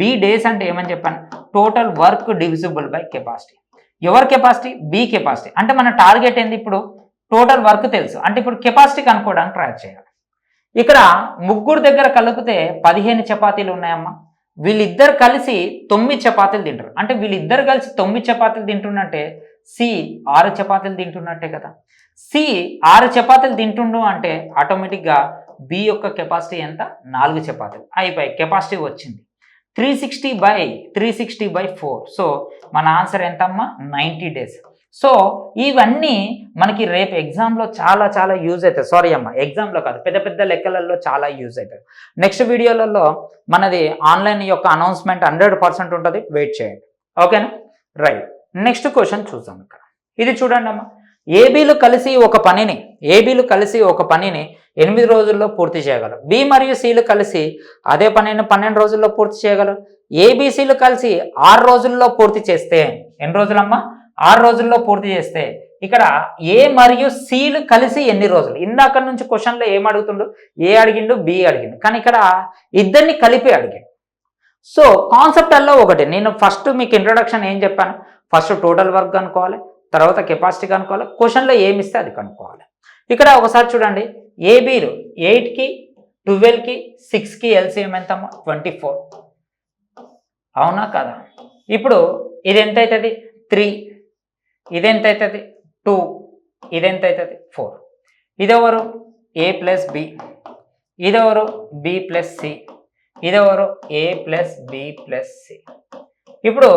[SPEAKER 1] బి డేస్ అంటే ఏమని చెప్పాను? Total work divisible by capacity ఎవరి కెపాసిటీ బి కెపాసిటీ అంటే మన టార్గెట్ ఏంది ఇప్పుడు? టోటల్ వర్క్ తెలుసు. అంటే ఇప్పుడు కెపాసిటీ కనుక్కోవడానికి ట్రై చేయాలి. ఇక్కడ ముగ్గురు దగ్గర కలిపితే పదిహేను చపాతీలు ఉన్నాయమ్మా. వీళ్ళిద్దరు కలిసి తొమ్మిది చపాతీలు తింటారు. అంటే వీళ్ళిద్దరు కలిసి తొమ్మిది చపాతీలు తింటున్నట్టే సి ఆరు చపాతీలు తింటున్నట్టే కదా. సి ఆరు చపాతీలు తింటుండు అంటే ఆటోమేటిక్గా బి యొక్క కెపాసిటీ ఎంత? నాలుగు చపాతీలు. అయిపోయి కెపాసిటీ వచ్చింది. Three sixty by three sixty by four. So మన ఆన్సర్ ఎంతమ్మా? Ninety days. సో ఇవన్నీ మనకి రేపు ఎగ్జామ్లో చాలా చాలా యూజ్ అవుతాయి. సారీ అమ్మ ఎగ్జామ్లో కాదు పెద్ద పెద్ద లెక్కలలో చాలా యూజ్ అవుతాయి. నెక్స్ట్ వీడియోలలో మనది ఆన్లైన్ యొక్క అనౌన్స్మెంట్ హండ్రెడ్ పర్సెంట్ ఉంటుంది. వెయిట్ చేయండి. ఓకేనా? రైట్. నెక్స్ట్ క్వశ్చన్ చూద్దాం ఇక్కడ. ఇది చూడండి అమ్మా. ఏబీలు కలిసి ఒక పనిని ఏబీలు కలిసి ఒక పనిని ఎనిమిది రోజుల్లో పూర్తి చేయగలరు. బి మరియు సిలు కలిసి అదే పనిని పన్నెండు రోజుల్లో పూర్తి చేయగలరు. ఏబిసిలు కలిసి ఆరు రోజుల్లో పూర్తి చేస్తే ఎన్ని రోజులమ్మా? ఆరు రోజుల్లో పూర్తి చేస్తే ఇక్కడ ఏ మరియు సిలు కలిసి ఎన్ని రోజులు? ఇందాక నుంచి క్వశ్చన్లో ఏం అడుగుతుండు? ఏ అడిగిండు బి అడిగిండు. కానీ ఇక్కడ ఇద్దరిని కలిపి అడిగిండు. సో కాన్సెప్ట్ అల్లో ఒకటి. నేను ఫస్ట్ మీకు ఇంట్రొడక్షన్ ఏం చెప్పాను? ఫస్ట్ టోటల్ వర్క్ కనుక్కోవాలి తర్వాత కెపాసిటీ కనుక్కోవాలి క్వశ్చన్లో ఏమి ఇస్తే అది కనుక్కోవాలి. ఇక్కడ ఒకసారి చూడండి ఏబీలు ఎయిట్కి ట్వెల్వ్కి సిక్స్కి ఎల్సిఎం ఎంత ట్వంటీ ఫోర్ అవునా కదా? ఇప్పుడు ఇది ఎంత అవుతుంది? త్రీ ఇదెంత అవుతుంది? టూ ఇదెంత అవుతుంది? ఫోర్ ఇదెవరు? ఏ ప్లస్ బి ఇదెవరు? B plus C ఇదెవరు? A plus B plus C ఇప్పుడు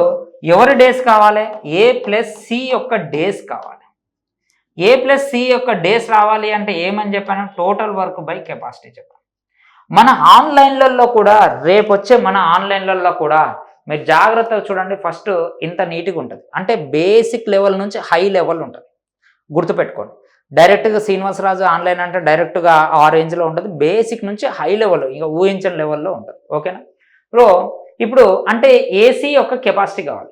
[SPEAKER 1] ఎవరి డేస్ కావాలి? ఏ ప్లస్ సి యొక్క డేస్ కావాలి. ఏ ప్లస్ సి యొక్క డేస్ రావాలి అంటే ఏమని చెప్పాను? టోటల్ వర్క్ బై కెపాసిటీ చెప్పాను. మన ఆన్లైన్లలో కూడా రేపు వచ్చే మన ఆన్లైన్లలో కూడా మీరు జాగ్రత్తగా చూడండి ఫస్ట్ ఇంత నీట్గా ఉంటుంది. అంటే బేసిక్ లెవెల్ నుంచి హై లెవెల్ ఉంటుంది. గుర్తుపెట్టుకోండి. డైరెక్ట్గా శ్రీనివాసరాజు ఆన్లైన్ అంటే డైరెక్ట్గా ఆ రేంజ్లో ఉంటుంది. బేసిక్ నుంచి హై లెవెల్ ఇక ఊహించని లెవెల్లో ఉంటుంది. ఓకేనా ఇప్పుడు ఇప్పుడు అంటే ఏసీ యొక్క కెపాసిటీ కావాలి.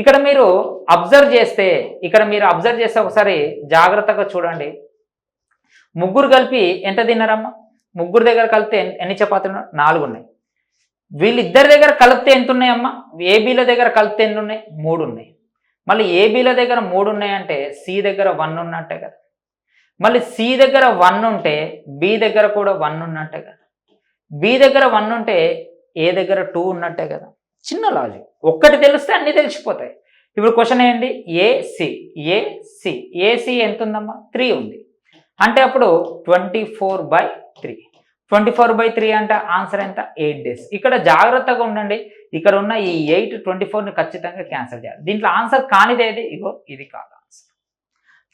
[SPEAKER 1] ఇక్కడ మీరు అబ్జర్వ్ చేస్తే ఇక్కడ మీరు అబ్జర్వ్ చేస్తే ఒకసారి జాగ్రత్తగా చూడండి. ముగ్గురు కలిపి ఎంత తిన్నారమ్మా? ముగ్గురు దగ్గర కలిపితే ఎన్ని చపాతీలు నాలుగు ఉన్నాయి. వీళ్ళిద్దరి దగ్గర కలిపితే ఎంత ఉన్నాయమ్మా? ఏబీల దగ్గర కలిపితే ఎన్ని ఉన్నాయి? మూడు ఉన్నాయి. మళ్ళీ ఏబీల దగ్గర మూడు ఉన్నాయంటే సి దగ్గర వన్ ఉన్నట్టే కదా. మళ్ళీ సి దగ్గర వన్ ఉంటే బి దగ్గర కూడా వన్ ఉన్నట్టే కదా. బి దగ్గర వన్ ఉంటే ఏ దగ్గర టూ ఉన్నట్టే కదా. చిన్న లాజిక్. ఒక్కటి తెలిస్తే అన్నీ తెలిసిపోతాయి. ఇప్పుడు క్వశ్చన్ ఏంటి? ఏసి ఏసి ఏసి ఎంత ఉందమ్మా త్రీ ఉంది. అంటే అప్పుడు twenty four by three. Twenty four by three అంటే ఆన్సర్ ఎంత? Eight days. ఇక్కడ జాగ్రత్తగా ఉండండి. ఇక్కడ ఉన్న ఈ ఎయిట్ ట్వంటీ ఫోర్ని ఖచ్చితంగా క్యాన్సిల్ చేయాలి. దీంట్లో ఆన్సర్ కానిది ఏది? ఇగో ఇది కాదు ఆన్సర్.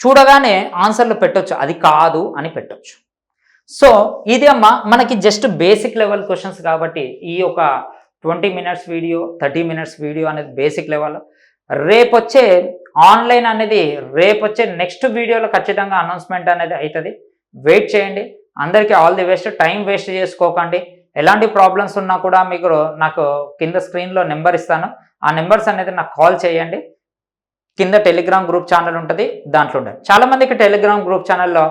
[SPEAKER 1] చూడగానే ఆన్సర్లు పెట్టొచ్చు. అది కాదు అని పెట్టొచ్చు. సో ఇది అమ్మ మనకి జస్ట్ బేసిక్ లెవెల్ క్వశ్చన్స్ కాబట్టి ఈ ఒక twenty minutes video thirty minutes video అనేది బేసిక్ లెవెల్ రేపొచ్చే ఆన్లైన్ అనేది రేపొచ్చే నెక్స్ట్ వీడియోలో ఖచ్చితంగా అనౌన్స్మెంట్ అనేది అవుతుంది వెయిట్ చేయండి. అందరికీ all the best time waste చేసుకోకండి. ఎలాంటి ప్రాబ్లమ్స్ ఉన్నా కూడా మీకు నాకు కింద స్క్రీన్లో నెంబర్ ఇస్తాను. ఆ నెంబర్స్ అనేది నాకు కాల్ చేయండి. కింద టెలిగ్రామ్ గ్రూప్ ఛానల్ ఉంటుంది. దాంట్లో ఉంటుంది చాలా మందికి టెలిగ్రామ్ గ్రూప్ ఛానల్లో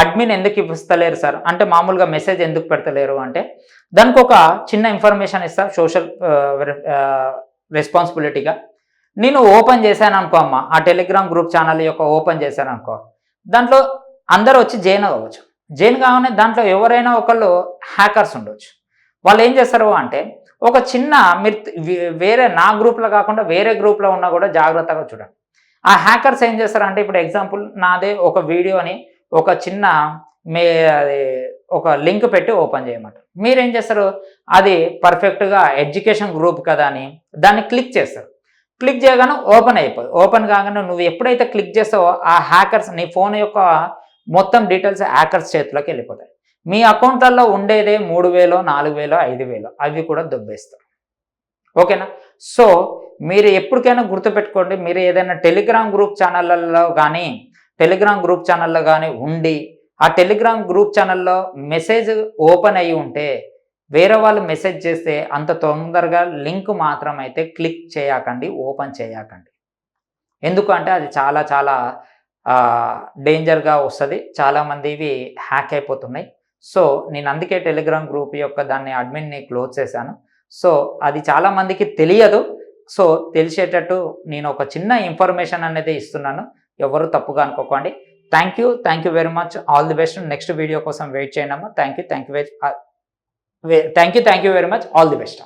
[SPEAKER 1] అడ్మిన్ ఎందుకు ఇస్తలేరు సార్? అంటే మామూలుగా మెసేజ్ ఎందుకు పెడతలేరు అంటే దానికి ఒక చిన్న ఇన్ఫర్మేషన్ ఇస్తా సోషల్ రెస్పాన్సిబిలిటీగా. నేను ఓపెన్ చేశాను అనుకో అమ్మ ఆ టెలిగ్రామ్ గ్రూప్ ఛానల్ యొక్క ఓపెన్ చేశాను అనుకో దాంట్లో అందరూ వచ్చి జైన్ అవ్వచ్చు. జైన్ కాగానే దాంట్లో ఎవరైనా ఒకళ్ళు హ్యాకర్స్ ఉండొచ్చు. వాళ్ళు ఏం చేస్తారు అంటే ఒక చిన్న మీరు వేరే నా గ్రూప్లో కాకుండా వేరే గ్రూప్లో ఉన్నా కూడా జాగ్రత్తగా చూడండి. ఆ హ్యాకర్స్ ఏం చేస్తారంటే ఇప్పుడు ఎగ్జాంపుల్ నాదే ఒక వీడియోని ఒక చిన్న మే అది ఒక లింక్ పెట్టి ఓపెన్ చేయమంటారు. మీరేం చేస్తారు? అది పర్ఫెక్ట్గా ఎడ్యుకేషన్ గ్రూప్ కదా అని దాన్ని క్లిక్ చేస్తారు. క్లిక్ చేయగానే ఓపెన్ అయిపోదు. ఓపెన్ కాగానే నువ్వు ఎప్పుడైతే క్లిక్ చేస్తావో ఆ హ్యాకర్స్ నీ ఫోన్ యొక్క మొత్తం డీటెయిల్స్ హ్యాకర్స్ చేతిలోకి వెళ్ళిపోతాయి. మీ అకౌంట్లలో ఉండేదే మూడు వేలో నాలుగు వేలో ఐదు వేలో అవి కూడా దొబ్బేస్తారు ఓకేనా? సో మీరు ఎప్పటికైనా గుర్తుపెట్టుకోండి మీరు ఏదైనా టెలిగ్రామ్ గ్రూప్ ఛానళ్ళల్లో కానీ టెలిగ్రామ్ గ్రూప్ ఛానల్లో కానీ ఉండి ఆ టెలిగ్రామ్ గ్రూప్ ఛానల్లో మెసేజ్ ఓపెన్ అయ్యి ఉంటే వేరే వాళ్ళు మెసేజ్ చేస్తే అంత తొందరగా లింక్ మాత్రం అయితే క్లిక్ చేయకండి ఓపెన్ చేయకండి. ఎందుకంటే అది చాలా చాలా డేంజర్గా వస్తుంది. చాలామంది ఇవి హ్యాక్ అయిపోతున్నాయి. సో నేను అందుకే టెలిగ్రామ్ గ్రూప్ యొక్క దాన్ని అడ్మిన్ని క్లోజ్ చేశాను. సో అది చాలా మందికి తెలియదు. సో తెలిసేటట్టు నేను ఒక చిన్న ఇన్ఫర్మేషన్ అనేది ఇస్తున్నాను. ఎవరు తప్పుగా అనుకోకండి. Thank you thank you very much all the best next video కోసం వెయిట్ చేయండి అమ్మ. Thank you thank you thank you thank you very much all the best